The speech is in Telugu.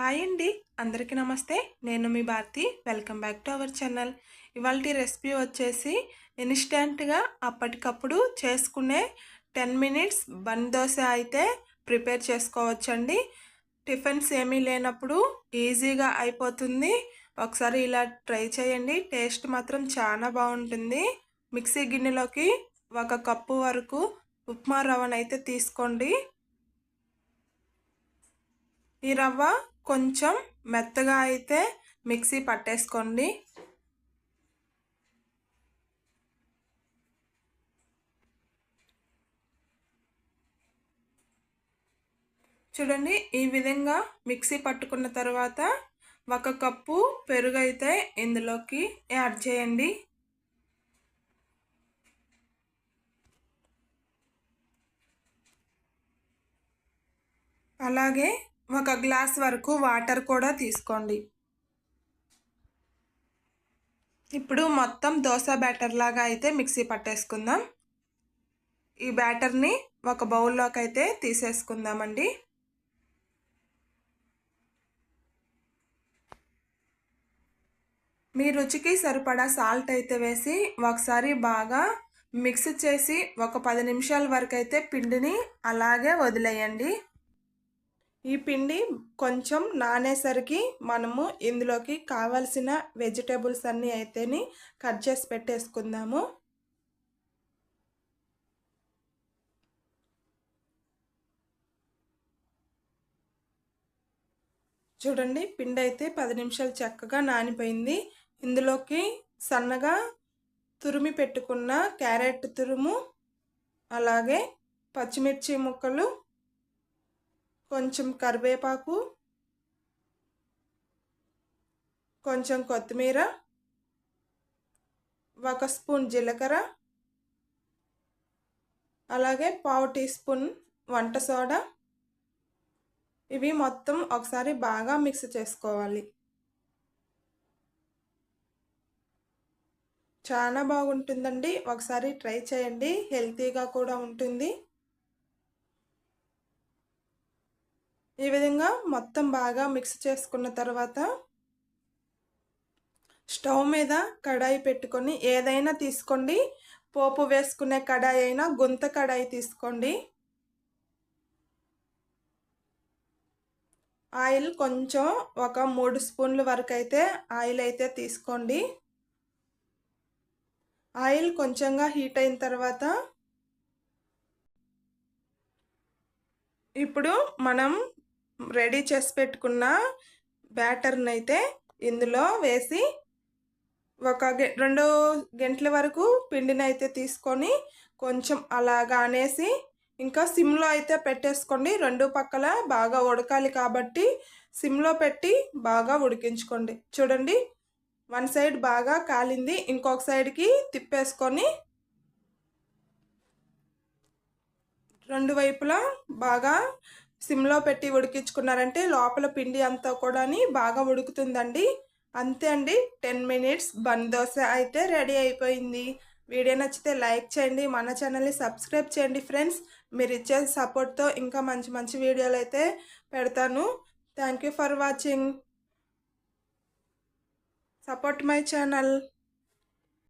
హాయ్ అండి అందరికీ నమస్తే. నేను మీ Bharathi. Welcome back to our channel ఇవాళ రెసిపీ వచ్చేసి ఇన్స్టెంట్గా అప్పటికప్పుడు చేసుకునే టెన్ మినిట్స్ బన్ దోశ అయితే ప్రిపేర్ చేసుకోవచ్చండి. టిఫిన్స్ ఏమీ లేనప్పుడు ఈజీగా అయిపోతుంది. ఒకసారి ఇలా ట్రై చేయండి. టేస్ట్ మాత్రం చాలా బాగుంటుంది. మిక్సీ గిన్నెలోకి ఒక కప్పు వరకు ఉప్మా రవ్వనైతే తీసుకోండి. ఈ రవ్వ కొంచెం మెత్తగా అయితే మిక్సీ పట్టేసుకోండి. చూడండి ఈ విధంగా మిక్సీ పట్టుకున్న తర్వాత ఒక కప్పు పెరుగు అయితే ఇందులోకి యాడ్ చేయండి. అలాగే ఒక గ్లాస్ వరకు వాటర్ కూడా తీసుకోండి. ఇప్పుడు మొత్తం దోశ బ్యాటర్ లాగా అయితే మిక్సీ పట్టేసుకుందాం. ఈ బ్యాటర్ని ఒక బౌల్లోకి అయితే తీసేసుకుందామండి. మీ రుచికి సరిపడా సాల్ట్ అయితే వేసి ఒకసారి బాగా మిక్స్ చేసి ఒక పది నిమిషాల వరకు అయితే పిండిని అలాగే వదిలేయండి. ఈ పిండి కొంచెం నానేసరికి మనము ఇందులోకి కావలసిన వెజిటేబుల్స్ అన్నీ అయితేని కట్ చేసి పెట్టేసుకుందాము. చూడండి పిండి అయితే పది నిమిషాలు చక్కగా నానిపోయింది. ఇందులోకి సన్నగా తురిమి పెట్టుకున్న క్యారెట్ తురుము అలాగే పచ్చిమిర్చి ముక్కలు కొంచెం కరివేపాకు కొంచెం కొత్తిమీర ఒక స్పూన్ జీలకర్ర అలాగే పావు టీ స్పూన్ వంట సోడా. ఇవి మొత్తం ఒకసారి బాగా మిక్స్ చేసుకోవాలి. చాలా బాగుంటుందండి. ఒకసారి ట్రై చేయండి. హెల్తీగా కూడా ఉంటుంది. ఈ విధంగా మొత్తం బాగా మిక్స్ చేసుకున్న తర్వాత స్టవ్ మీద కడాయి పెట్టుకొని ఏదైనా తీసుకోండి. పోపు వేసుకునే కడాయి అయినా గుంత కడాయి తీసుకోండి. ఆయిల్ కొంచెం ఒక మూడు స్పూన్ల వరకు అయితే ఆయిల్ అయితే తీసుకోండి. ఆయిల్ కొంచెంగా హీట్ అయిన తర్వాత ఇప్పుడు మనం రెడీ చేసి పెట్టుకున్న బ్యాటర్ని అయితే ఇందులో వేసి ఒక రెండు గంటల వరకు పిండిని అయితే తీసుకొని కొంచెం అలాగా అనేసి ఇంకా సిమ్లో అయితే పెట్టేసుకోండి. రెండు పక్కల బాగా ఉడకాలి కాబట్టి సిమ్లో పెట్టి బాగా ఉడికించుకోండి. చూడండి వన్ సైడ్ బాగా కాలింది. ఇంకొక సైడ్కి తిప్పేసుకొని రెండు వైపులా బాగా సిమ్లో పెట్టి ఉడికించుకున్నారంటే లోపల పిండి అంతా కూడా బాగా ఉడుకుతుందండి. అంతే అండి. టెన్ మినిట్స్ బన్ దోశ అయితే రెడీ అయిపోయింది. వీడియో నచ్చితే లైక్ చేయండి. మన ఛానల్ని సబ్స్క్రైబ్ చేయండి ఫ్రెండ్స్. మీరు ఇచ్చే సపోర్ట్తో ఇంకా మంచి మంచి వీడియోలు అయితే పెడతాను. Thank you for watching. Support my channel.